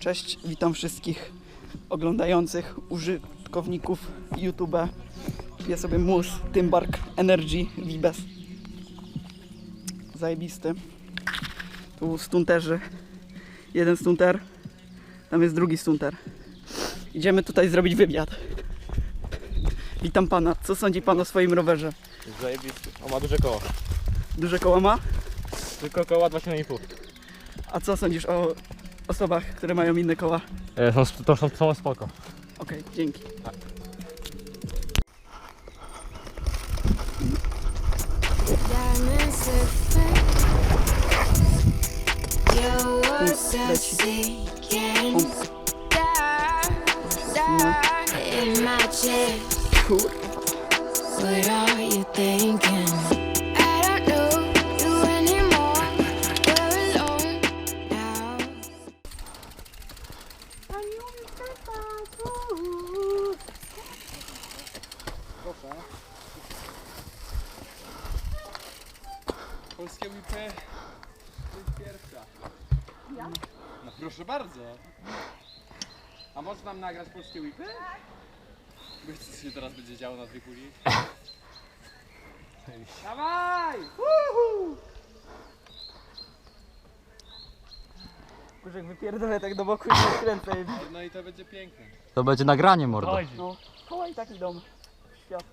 Cześć, witam wszystkich oglądających użytkowników YouTube. Piję sobie mus Tymbark Energy Vibes. Zajebisty. Tu stunterzy. Jeden stunter, tam jest drugi stunter. Idziemy tutaj zrobić wywiad. Witam pana. Co sądzi pan o swoim rowerze? Zajebisty. O, ma duże koło. Duże koła ma? Tylko koła 27,5. A co sądzisz o osobach, które mają inne koła? E, są, to są, są spoko. Okej, dzięki. Diamonds in my chest. What are you thinking? Polskie whipy to jest pierwsza. No proszę bardzo. A może nam nagrać polskie whipy? Bo co się teraz będzie działo na tej kuli? Dawaj! Kurzek wypierdolę tak do boku i się kręcę. No i to będzie piękne. To będzie nagranie, mordo. Chodzi. No, koła i tak idą. w Świat.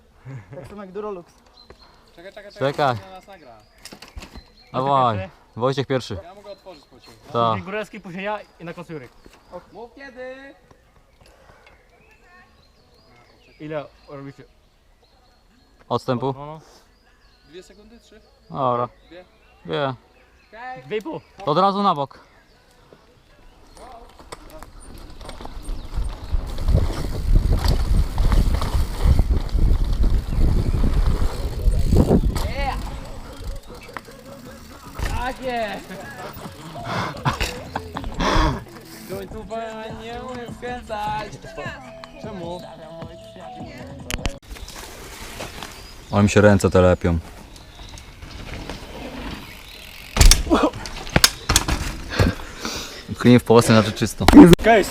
Tak samo jak Durolux. Czekaj, czekaj, Czekaj. czekaj. Na nas nagra. Dawaj, Wojciech pierwszy. Ja mogę otworzyć pociąg. Ta. Później Góralski, później ja i na końcu Jurek. Mów kiedy! Ile robicie? Odstępu? No, no. Dwie sekundy, trzy? Dobra. Dwie? Wie. Dwie i pół. To od razu na bok. Jest! Końcówka nie umiem skręcać. Czemu? O mi się ręce telepią. Clean w Polsce znaczy czysto. Case!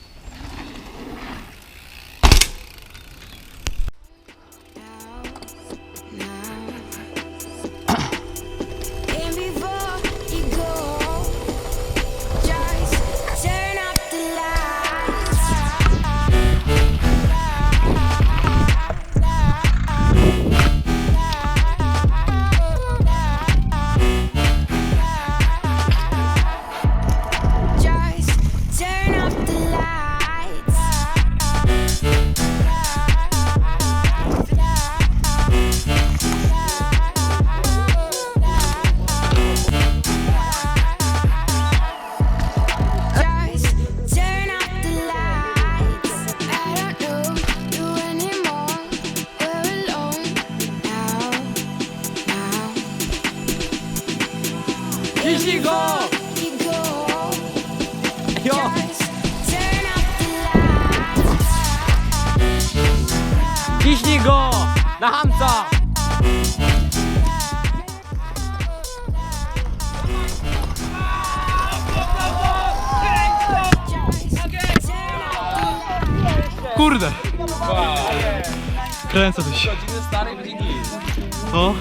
Kiśnij go! Jo! Ciśnij go! Na hamca! Kurde! Kręcę coś. Godziny starej. No.